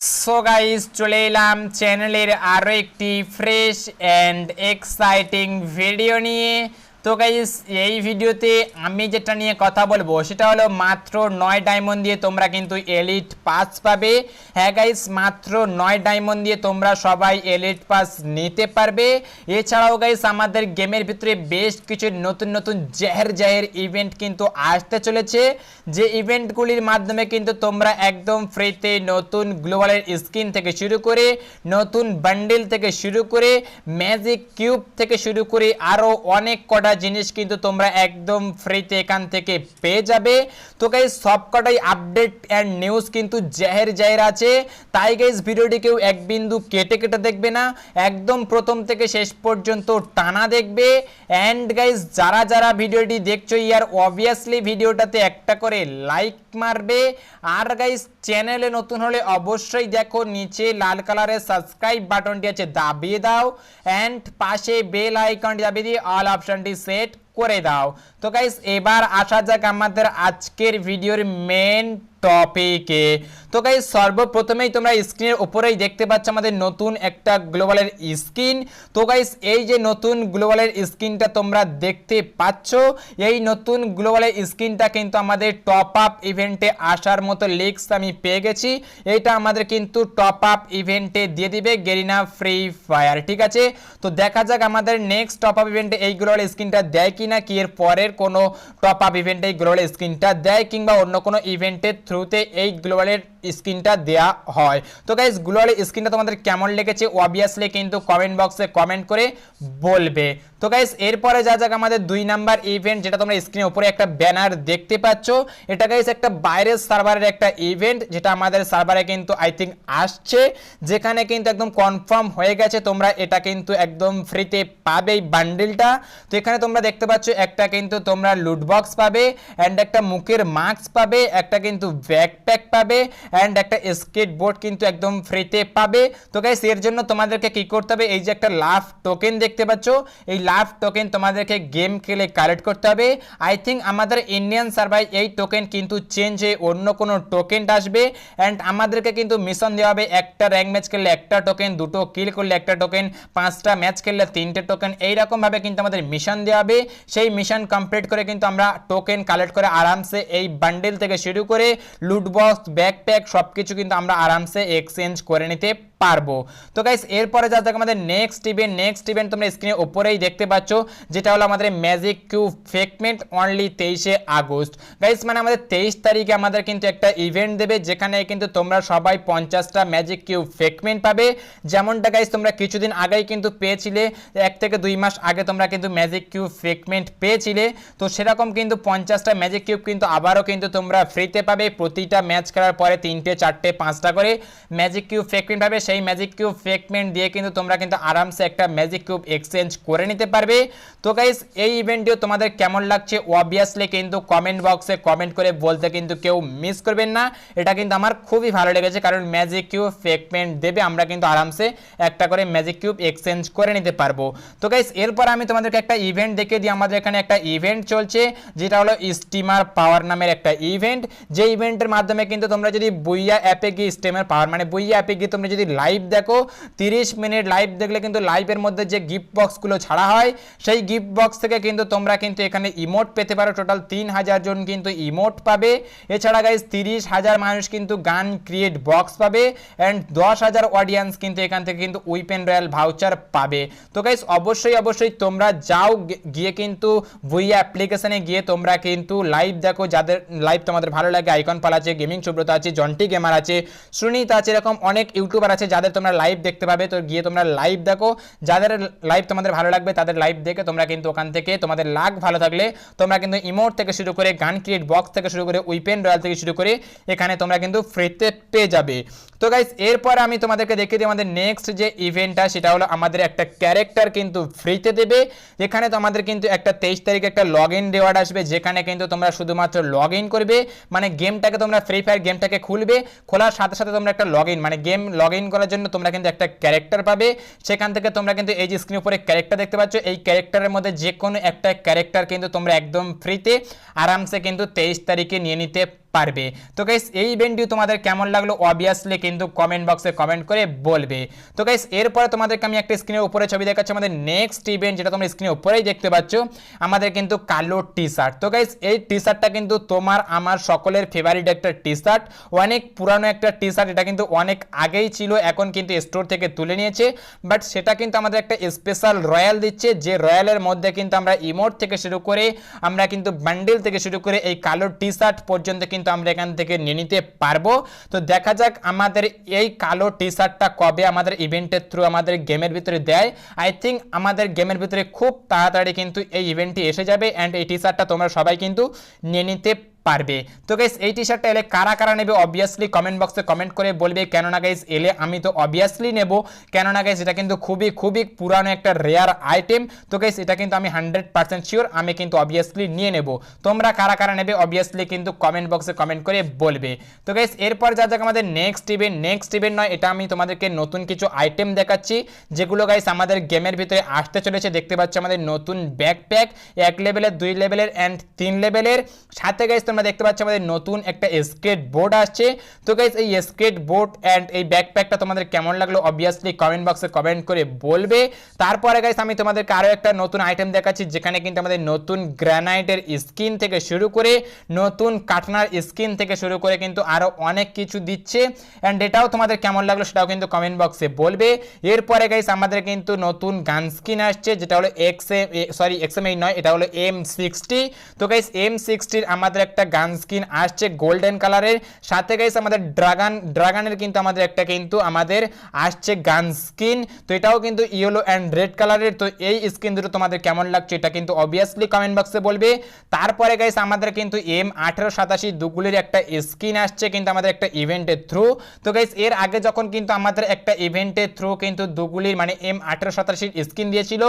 So guys চলে এলাম চ্যানেলের আরও একটি ফ্রেশ অ্যান্ড এক্সাইটিং ভিডিও নিয়ে। তো গাইস এই ভিডিওতে আমি যেটা নিয়ে কথা বলব, সেটা হলো মাত্র নয় ডায়মন্ড দিয়ে তোমরা কিন্তু এলিট পাস পাবে। হ্যাঁ গাইস মাত্র নয় ডায়মন্ড দিয়ে তোমরা সবাই এলিট পাস নিতে পারবে। এছাড়াও গাইস আমাদের গেমের ভিতরে বেশ কিছু নতুন নতুন জাহের জাহের ইভেন্ট কিন্তু আসতে চলেছে। যে ইভেন্টগুলির মাধ্যমে কিন্তু তোমরা একদম ফ্রিতে নতুন গ্লোবালের স্কিন থেকে শুরু করে, নতুন বান্ডেল থেকে শুরু করে ম্যাজিক কিউব থেকে শুরু করে আরও অনেক কটা জিনিস কিন্তু তোমরা একদম ফ্রিতে এখান থেকে পেয়ে যাবে। তো গাইজ সব কটাই আপডেট অ্যান্ড নিউজ কিন্তু জাহের জাহের আছে। তাই গাইজ ভিডিওটি কেউ এক বিন্দু কেটে কেটে দেখবে না। একদম প্রথম থেকে শেষ পর্যন্ত টানা দেখবে। অ্যান্ড গাইজ যারা যারা ভিডিওটি দেখছ, ইয়ার অবভিয়াসলি ভিডিওটাতে একটা করে লাইক মারবে। আর গাইজ চ্যানেলে নতুন হলে অবশ্যই দেখো, নিচে লাল কালারের সাবস্ক্রাইব বাটনটি আছে, দাবিয়ে দাও অ্যান্ড পাশে বেল আইকনটি দাবিয়ে দিয়ে অল অপশানটি সেট করে দাও। তো গাইস এবার আসা যাক আমাদের আজকের ভিডিওর মেন টপিকে তো গাইজ সর্বপ্রথমেই তোমরা স্ক্রিনের উপরেই দেখতে পাচ্ছ আমাদের নতুন একটা গ্লোবালের স্ক্রিন তো গাইজ এই যে নতুন গ্লোবালের স্ক্রিনটা তোমরা দেখতে পাচ্ছ, এই নতুন গ্লোবালের স্ক্রিনটা কিন্তু আমাদের টপ আপ ইভেন্টে আসার মতো লিক্স আমি পেয়ে গেছি। এইটা আমাদের কিন্তু টপ আপ ইভেন্টে দিয়ে দিবে গেরিনা ফ্রি ফায়ার ঠিক আছে? তো দেখা যাক আমাদের নেক্সট টপ আপ ইভেন্টে এই গ্লোবাল স্ক্রিনটা দেয় কিনা, কি এর পরের কোনো টপ আপ ইভেন্টে এই গ্লোবাল স্ক্রিনটা দেয় কিংবা অন্য কোনো ইভেন্টের থ্রুতে এই গ্লোবালের স্ক্রিনটা দেয়া হয়। তো গাইজ গ্লোবালের স্ক্রিনটা তোমাদের কেমন লেগেছে অবভিয়াসলি কিন্তু কমেন্ট বক্সে কমেন্ট করে বলবে। তো গাইজ এরপরে যা যাক আমাদের দুই নাম্বার ইভেন্ট যেটা তোমরা স্ক্রিনের উপরে একটা ব্যানার দেখতে পাচ্ছ, এটা গাইজ একটা বাইরের সার্ভারের একটা ইভেন্ট যেটা আমাদের সার্ভারে কিন্তু আই থিঙ্ক আসছে, যেখানে কিন্তু একদম কনফার্ম হয়ে গেছে, তোমরা এটা কিন্তু একদম ফ্রিতে পাবে এই বান্ডেলটা তো এখানে তোমরা দেখতে পাচ্ছ, একটা কিন্তু তোমরা লুট বক্স পাবে অ্যান্ড একটা মুখের মাস্ক পাবে, একটা কিন্তু ব্যাকপ্যাক পাবে অ্যান্ড একটা স্কেট বোর্ড কিন্তু একদম ফ্রিতে পাবে। তো গাইস এর জন্য তোমাদেরকে কি করতে হবে? এই যে একটা লাভ টোকেন দেখতে পাচ্ছ। এই লাভ টোকেন তোমাদেরকে গেম খেলে কালেক্ট করতে হবে। আই থিঙ্ক আমাদের ইন্ডিয়ান সার্ভাই এই টোকেন কিন্তু চেঞ্জ হয়ে অন্য কোনো টোকেন আসবে। অ্যান্ড আমাদেরকে কিন্তু মিশন দেওয়া হবে একটা র্যাঙ্ক ম্যাচ খেললে একটা টোকেন দুটো কিল করলে একটা টোকেন পাঁচটা ম্যাচ খেললে তিনটে টোকেন এইরকমভাবে কিন্তু আমাদের মিশন দেওয়া হবে। সেই মিশন কমপ্লিট করে কিন্তু আমরা টোকেন কালেক্ট করে আরামসে এই বান্ডেল থেকে শুরু করে লুট বক্স ব্যাকপ্যাক সব কিছু কিন্তু আমরা আরামসে এক্সচেঞ্জ করে নিতে পারব। তো গাইস এরপরে যা যাক আমাদের নেক্সট ইভেন্ট নেক্সট ইভেন্ট তোমরা স্ক্রিনে উপরেই দেখতে পাচ্ছ, যেটা হলো আমাদের ম্যাজিক কিউব ফেকমেন্ট অনলি তেইশে আগস্ট। গাইস মানে আমাদের তেইশ তারিখে আমাদের কিন্তু একটা ইভেন্ট দেবে, যেখানে কিন্তু তোমরা সবাই পঞ্চাশটা ম্যাজিক কিউব ফেকমেন্ট পাবে। যেমনটা গাইস তোমরা কিছুদিন আগেই কিন্তু পেয়েছিলে, এক থেকে দুই মাস আগে তোমরা কিন্তু ম্যাজিক কিউব ফেকমেন্ট পেয়েছিলে। তো সেরকম কিন্তু পঞ্চাশটা ম্যাজিক কিউব কিন্তু আবারও কিন্তু তোমরা ফ্রিতে পাবে, প্রতিটা ম্যাচ খেলার পরে তিনটে, চারটে, পাঁচটা করে ম্যাজিক কিউব ফেকমেন্ট পাবে। সেই ম্যাজিক কিউব ফেকমেন্ট দিয়ে কিন্তু তোমরা কিন্তু আরামসে একটা ম্যাজিক কিউব এক্সচেঞ্জ করে নিতে পারবে। তো গাইস এই ইভেন্টটিও তোমাদের কেমন লাগছে? অবভিয়াসলি কিন্তু কমেন্ট বক্সে কমেন্ট করে বলতে কিন্তু কেউ মিস করবেন না। এটা কিন্তু আমার খুবই ভালো লেগেছে কারণ ম্যাজিক কিউব ফেকমেন্ট দেবে, আমরা কিন্তু আরামসে একটা করে ম্যাজিক কিউব এক্সচেঞ্জ করে নিতে পারব। তো গাইস এরপর আমি তোমাদেরকে একটা ইভেন্ট দেখে দিই। আমাদের এখানে একটা ইভেন্ট চলছে, যেটা হলো স্টিমার পাওয়ার নামের একটা ইভেন্ট যে ইভেন্টের মাধ্যমে কিন্তু তোমরা যদি বইয়া অ্যাপে গিয়ে স্টেমের পাওয়ার মানে বইয়া অ্যাপে গিয়ে তোমরা যদি লাইভ দেখো, তিরিশ মিনিট লাইভ দেখলে কিন্তু লাইভের মধ্যে যে গিফট বক্সগুলো ছাড়া হয়, সেই গিফট বক্স থেকে কিন্তু তোমরা কিন্তু এখানে ইমোট পেতে পারো। টোটাল তিন হাজার জন কিন্তু ইমোট পাবে। এছাড়া গাইজ তিরিশ হাজার মানুষ কিন্তু গান ক্রিয়েট বক্স পাবে অ্যান্ড দশ হাজার অডিয়েন্স কিন্তু এখান থেকে কিন্তু উইপেন রয়্যাল ভাউচার পাবে। তো গাইজ অবশ্যই অবশ্যই তোমরা যাও গিয়ে কিন্তু ভুইয়া অ্যাপ্লিকেশনে গিয়ে তোমরা কিন্তু লাইভ দেখো। যাদের লাইভ তোমাদের ভালো লাগে আইকন পাল আছে গেমিং সুব্রত আছে জন্টি গেমার আছে। সুনীত আছে এরকম অনেক ইউটিউবার আছে যাদের তোমরা লাইভ দেখতে পাবে। তো গিয়ে তোমরা লাইভ দেখো। যাদের লাইভ তোমাদের ভালো লাগবে, তাদের লাইভ দেখে তোমরা কিন্তু ওখান থেকে তোমাদের লাগ ভালো থাকলে তোমরা কিন্তু ইমোট থেকে শুরু করে, গান ক্রিয়েট বক্স থেকে শুরু করে উইপেন রয়্যাল থেকে শুরু করে এখানে তোমরা কিন্তু ফ্রিতে পেয়ে যাবে। তো গাইস এরপর আমি তোমাদেরকে দেখিয়ে দিই আমাদের নেক্সট যে ইভেন্টটা সেটা হলো আমাদের একটা ক্যারেক্টার কিন্তু ফ্রিতে দেবে। এখানে তো আমাদের কিন্তু একটা তেইশ তারিখে একটা লগ ইন রেওয়ার্ড আসবে, যেখানে কিন্তু তোমরা শুধুমাত্র লগ ইন করবে। মানে গেমটাকে তোমরা ফ্রি ফায়ার গেমটাকে খুলবে, খোলার সাথে সাথে তোমরা একটা লগ মানে গেম লগ করার জন্য তোমরা কিন্তু একটা ক্যারেক্টার পাবে। সেখান থেকে তোমরা কিন্তু এই যে স্ক্রিনের উপরে ক্যারেক্টার দেখতে পাচ্ছ, এই ক্যারেক্টারের মধ্যে যে কোনো একটা ক্যারেক্টার কিন্তু তোমরা একদম ফ্রিতে আরামসে কিন্তু তেইশ তারিখে নিয়ে নিতে পারবে। তো গাইস এই ইভেন্টটি তোমাদের কেমন লাগল অবভিয়াসলি কিন্তু কমেন্ট বক্সে কমেন্ট করে বলবে। তো গাইস এরপরে তোমাদেরকে আমি একটা স্ক্রিনের উপরে ছবি দেখাচ্ছি, আমাদের নেক্সট ইভেন্ট যেটা তোমরা স্ক্রিনের উপরেই দেখতে পাচ্ছ, আমাদের কিন্তু কালো টি শার্ট তো গাইস এই টি শার্টটা কিন্তু তোমার আমার সকলের ফেভারিট একটা টি শার্ট অনেক পুরানো একটা টি শার্ট এটা কিন্তু অনেক আগেই ছিল, এখন কিন্তু স্টোর থেকে তুলে নিয়েছে। বাট সেটা কিন্তু আমাদের একটা স্পেশাল রয়্যাল দিচ্ছে, যে রয়্যালের মধ্যে কিন্তু আমরা ইমোট থেকে শুরু করে, আমরা কিন্তু বান্ডেল থেকে শুরু করে এই কালো টি শার্ট পর্যন্ত কিন্তু আমরা এখান থেকে নিয়ে নিতে পারব। তো দেখা যাক আমাদের এই কালো টি শার্টটা কবে আমাদের ইভেন্টের থ্রু আমাদের গেমের ভিতরে দেয়। আই থিঙ্ক আমাদের গেমের ভিতরে খুব তাড়াতাড়ি কিন্তু এই ইভেন্টটি এসে যাবে। অ্যান্ড এই টি শার্টটা তোমরা সবাই কিন্তু নিয়ে নিতে পারবে। তো গাইস এই টি শার্টটা এলে কারা কারা নেবে অবভিয়াসলি কমেন্ট বক্সে কমেন্ট করে বলবে, কেননা গাইস এলে আমি তো অবভিয়াসলি নেব। কেননা গাইস এটা কিন্তু খুবই খুবই পুরানো একটা রেয়ার আইটেম তো গাইস এটা কিন্তু আমি হান্ড্রেড পার্সেন্ট শিওর আমি কিন্তু অবভিয়াসলি নিয়ে নেব। তোমরা কারা কারা নেবে অবভিয়াসলি কিন্তু কমেন্ট বক্সে কমেন্ট করে বলবে। তো গাইস এরপর যা যাক আমাদের নেক্সট ইভেন্ট নেক্সট ইভেন্ট নয়, এটা আমি তোমাদেরকে নতুন কিছু আইটেম দেখাচ্ছি, যেগুলো গাইস আমাদের গেমের ভিতরে আসতে চলেছে। দেখতে পাচ্ছ আমাদের নতুন ব্যাকপ্যাক এক লেভেলের দুই লেভেলের অ্যান্ড তিন লেভেলের সাথে গাইস তোমরা দেখতে পাচ্ছ আমাদের নতুন একটা স্কেট বোর্ড আসছে। তো গাইস এই স্কেট বোর্ড অ্যান্ড এই ব্যাকপ্যাকটা তোমাদের কেমন লাগল অবভিয়াসলি কমেন্ট বক্সে কমেন্ট করে বলবে। তারপরে গাইস আমি তোমাদেরকে আরও একটা নতুন আইটেম দেখাচ্ছি, যেখানে কিন্তু আমাদের নতুন গ্রানাইটের স্কিন থেকে শুরু করে, নতুন কাটনার স্কিন থেকে শুরু করে কিন্তু আরও অনেক কিছু দিচ্ছে। অ্যান্ড এটাও তোমাদের কেমন লাগল সেটাও কিন্তু কমেন্ট বক্সে বলবে। এরপরে গাইস আমাদের কিন্তু নতুন গান স্কিন আসছে, যেটা হলো X M sorry X M এই নয়, এটা হলো এম সিক্সটি তো গাইস এম সিক্সটির আমাদের একটা গান স্কিন আসছে গোল্ডেন কালারের। সাথে গাইস আমাদের ড্রাগন, ড্রাগনের কিন্তু আমাদের একটা কিন্তু আমাদের আসছে গান স্কিন। তো এটাও কিন্তু ইয়েলো অ্যান্ড রেড কালারের। তো এই স্কিন দুটো তোমাদের কেমন লাগছে এটা কিন্তু অবভিয়াসলি কমেন্ট বক্সে বলবে। তারপরে গাইস আমাদের কিন্তু এম আঠেরো সাতাশি দুগুলির একটা স্কিন আসছে কিন্তু আমাদের একটা ইভেন্টের থ্রু তো গাইস এর আগে যখন কিন্তু আমাদের একটা ইভেন্টের থ্রু কিন্তু দুগুলির মানে এম আঠেরো সাতাশির স্কিন দিয়েছিল,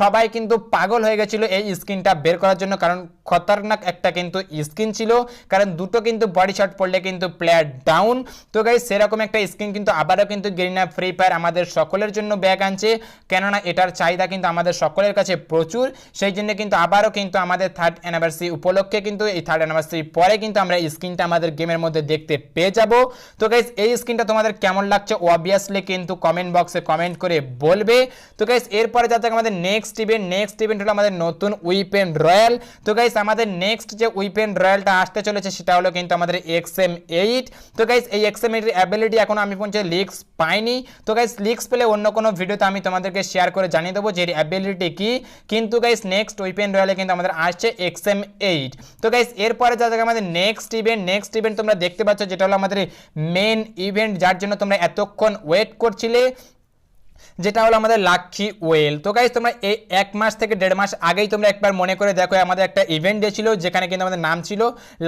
সবাই কিন্তু পাগল হয়ে গেছিল এই স্কিনটা বের করার জন্য। কারণ খতরনাক একটা কিন্তু স্কিন ছিল, কারণ দুটো কিন্তু বডি শট পড়লে কিন্তু প্লেয়ার ডাউন তো গাইস সেরকম একটা স্কিন কিন্তু আবারও কিন্তু গেরিনা ফ্রি ফায়ার আমাদের সকলের জন্য ব্যাগ আনছে। কেননা এটার চাহিদা কিন্তু আমাদের সকলের কাছে প্রচুর। সেই জন্য কিন্তু আবারও কিন্তু আমাদের থার্ড অ্যানিভার্সারি উপলক্ষে কিন্তু এই থার্ড অ্যানিভার্সারি পরে কিন্তু আমরা এই স্কিনটা আমাদের গেমের মধ্যে দেখতে পেয়ে যাব। তো গাইস এই স্কিনটা তোমাদের কেমন লাগছে অবভিয়াসলি কিন্তু কমেন্ট বক্সে কমেন্ট করে বলবে। তো গাইস এরপরে যাতে আমাদের নেক্সট ইভেন্ট নেক্সট ইভেন্ট হলো আমাদের নতুন উইপেন রয়্যাল তো গাইস আমাদের নেক্সট যে উইপেন রয়্যালটা আসতে চলেছে সেটা হলো কিন্তু আমাদের এক্স এম এইট তো গাইস এই এক্স এম এইটের অ্যাবিলিটি এখন আমি পর্যন্ত লিক্স পাইনি। তো গাইস লিক্স পেলে অন্য কোনো ভিডিওতে আমি তোমাদেরকে শেয়ার করে জানিয়ে দেবো যে অ্যাবিলিটি কি। কিন্তু গাইস নেক্সট উইপেন রয়্যালে কিন্তু আমাদের আসছে এক্স এম এইট তো গাইস এরপরে যা যাক আমাদের নেক্সট ইভেন্ট নেক্সট ইভেন্ট তোমরা দেখতে পাচ্ছ, যেটা হলো আমাদের মেন ইভেন্ট যার জন্য তোমরা এতক্ষণ ওয়েট করছিলে। যেটা হলো আমাদের লাক্ষী ওয়েল। তো গাইজ তোমরা এই এক মাস থেকে দেড় মাস আগেই তোমরা একবার মনে করে দেখো, আমাদের একটা ইভেন্ট দিয়েছিল যেখানে কিন্তু আমাদের নাম ছিল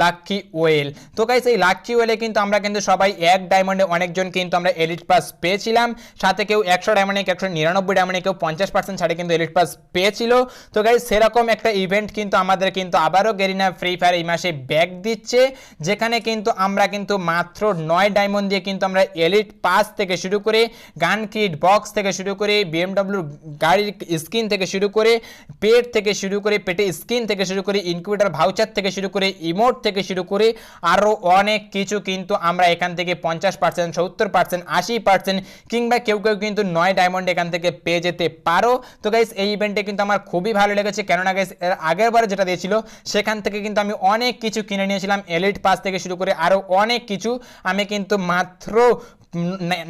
লাক্ষী ওয়েল। তো গাইজ এই লাক্ষী ওয়েলে কিন্তু আমরা কিন্তু সবাই এক ডায়মন্ডে অনেকজন কিন্তু আমরা এলিট পাস পেয়েছিলাম। সাথে কেউ একশো ডায়মন্ডে একশো নিরানব্বই ডায়মন্ডে কেউ পঞ্চাশ পার্সেন্ট ছাড়ে কিন্তু এলিট পাস পেয়েছিল। তো গাইজ সেরকম একটা ইভেন্ট কিন্তু আমাদের কিন্তু আবারও গেরিনা ফ্রি ফায়ার এই মাসে ব্যাক দিচ্ছে, যেখানে কিন্তু আমরা কিন্তু মাত্র নয় ডায়মন্ড দিয়ে কিন্তু আমরা এলিট পাস থেকে শুরু করে গান কিট বক্স থেকে শুরু করে বিএমডব্লিউর গাড়ির স্কিন থেকে শুরু করে পেট থেকে শুরু করে পেটে স্কিন থেকে শুরু করে ইনকিউবেটার ভাউচার থেকে শুরু করে ইমোট থেকে শুরু করে আরও অনেক কিছু কিন্তু আমরা এখান থেকে পঞ্চাশ পার্সেন্ট সত্তর পার্সেন্ট আশি পার্সেন্ট কিংবা কেউ কেউ কিন্তু নয় ডায়মন্ড এখান থেকে পেয়ে যেতে পারো। তো গাইস এই ইভেন্টে কিন্তু আমার খুবই ভালো লেগেছে। কেননা গাইস এর আগের বারে যেটা দিয়েছিল, সেখান থেকে কিন্তু আমি অনেক কিছু কিনে নিয়েছিলাম। এলিট পাস থেকে শুরু করে আরও অনেক কিছু। আমি কিন্তু মাত্র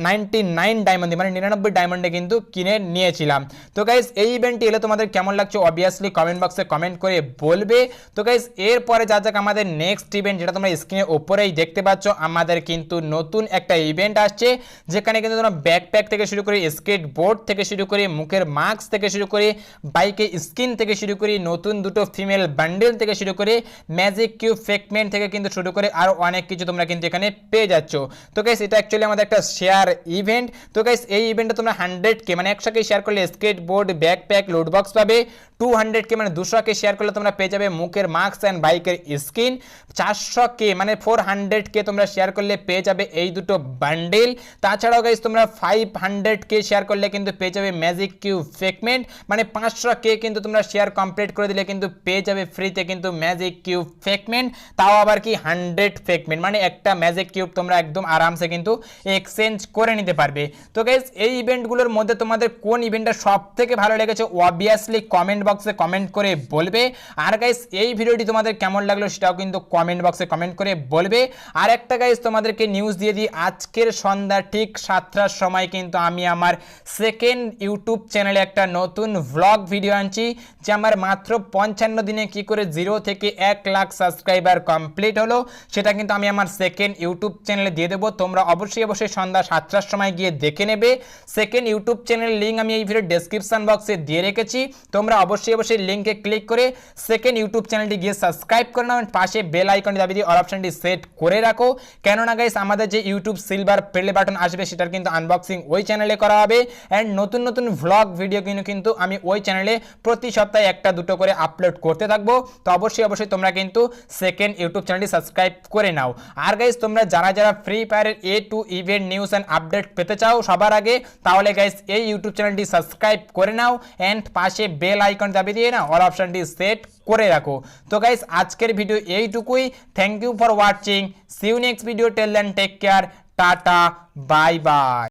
নাইনটি নাইন ডায়মন্ডে মানে নিরানব্বই ডায়মন্ডে কিন্তু কিনে নিয়েছিলাম। তো গাইজ এই ইভেন্টটি এলে তোমাদের কেমন লাগছে অবভিয়াসলি কমেন্ট বক্সে কমেন্ট করে বলবে। তো গাইজ এরপরে যা যাক আমাদের নেক্সট ইভেন্ট যেটা তোমরা স্ক্রিনের ওপরেই দেখতে পাচ্ছ, আমাদের কিন্তু নতুন একটা ইভেন্ট আসছে, যেখানে কিন্তু তোমরা ব্যাকপ্যাক থেকে শুরু করে স্কেট বোর্ড থেকে শুরু করে মুখের মাস্ক থেকে শুরু করে বাইকে স্কিন থেকে শুরু করে নতুন দুটো ফিমেল বান্ডেল থেকে শুরু করে ম্যাজিক কিউব ফেকমেন্ট থেকে কিন্তু শুরু করে আরও অনেক কিছু তোমরা কিন্তু এখানে পেয়ে যাচ্ছ। তো গাইজ এটা অ্যাকচুয়ালি আমাদের একটা শেয়ার ইভেন্ট তো গাইস এই ইভেন্টে তোমরা হান্ড্রেড কে মানে একশো কে শেয়ার করলে স্কেট ব্যাকপ্যাক লোড বক্স পাবে। টু হান্ড্রেড কে মানে দুশো কে শেয়ার করলে তোমরা পেয়ে যাবে মুখের মাস্ক অ্যান্ড বাইকের স্কিন চারশো কে মানে ফোর হান্ড্রেড কে তোমরা শেয়ার করলে পেয়ে যাবে এই দুটো বান্ডেল তাছাড়াও গাইস তোমরা ফাইভ হান্ড্রেড কে শেয়ার করলে কিন্তু পেয়ে যাবে ম্যাজিক কিউ ফেকমেন্ট মানে পাঁচশো কে কিন্তু তোমরা শেয়ার কমপ্লিট করে দিলে কিন্তু পেয়ে যাবে ফ্রিতে কিন্তু ম্যাজিক কিউব ফেকমেন্ট তাও আবার কি হান্ড্রেড ফেকমেন্ট মানে একটা ম্যাজিক কিউব তোমরা একদম আরামসে কিন্তু এক্সচেঞ্জ করে নিতে পারবে। তো গাইজ এই ইভেন্টগুলোর মধ্যে তোমাদের কোন ইভেন্টটা সব থেকে ভালো লেগেছে অবভিয়াসলি কমেন্ট বক্সে কমেন্ট করে বলবে। আর গাইজ এই ভিডিওটি তোমাদের কেমন লাগল সেটাও কিন্তু কমেন্ট বক্সে কমেন্ট করে বলবে। আর একটা গাইজ তোমাদেরকে নিউজ দিয়ে দিই, আজকের সন্ধ্যা ঠিক সাতটার সময় কিন্তু আমি আমার সেকেন্ড ইউটিউব চ্যানেলে একটা নতুন ভ্লগ ভিডিও আনছি, যে আমার মাত্র পঞ্চান্ন দিনে কি করে জিরো থেকে এক লাখ সাবস্ক্রাইবার কমপ্লিট হলো, সেটা কিন্তু আমি আমার সেকেন্ড ইউটিউব চ্যানেলে দিয়ে দেবো। তোমরা অবশ্যই অবশ্যই সন্ধ্যা সাতটার সময় গিয়ে দেখে নেবে। সেকেন্ড ইউটিউব চ্যানেলের লিঙ্ক আমি এই ভিডিও ডেসক্রিপশন বক্সে দিয়ে রেখেছি। তোমরা অবশ্যই অবশ্যই লিঙ্কে ক্লিক করে সেকেন্ড ইউটিউব চ্যানেলটি গিয়ে সাবস্ক্রাইব করে নাও। পাশে বেল আইকনটি দাবি দিয়ে অপশনটি সেট করে রাখো। কেননা গাইস আমাদের যে ইউটিউব সিলভার প্লে বাটন আসবে, সেটার কিন্তু আনবক্সিং ওই চ্যানেলে করা হবে। অ্যান্ড নতুন নতুন ভ্লগ ভিডিও কিন্তু কিন্তু আমি ওই চ্যানেলে প্রতি সপ্তাহে একটা, দুটো করে আপলোড করতে থাকব। তো অবশ্যই অবশ্যই তোমরা কিন্তু সেকেন্ড ইউটিউব চ্যানেলটি সাবস্ক্রাইব করে নাও। আর গাইস তোমরা যারা যারা ফ্রি ফায়ারের A to event news and update পেতে চাও সবার আগে, তাহলে গাইস এই ইউটিউব চ্যানেলটি সাবস্ক্রাইব করে নাও অ্যান্ড পাশে বেল আইকন দাবি দিয়ে না অল অপশানটি সেট করে রাখো। তো গাইস আজকের ভিডিও এইটুকুই। Thank you for watching see you next video till then take care tata. Bye bye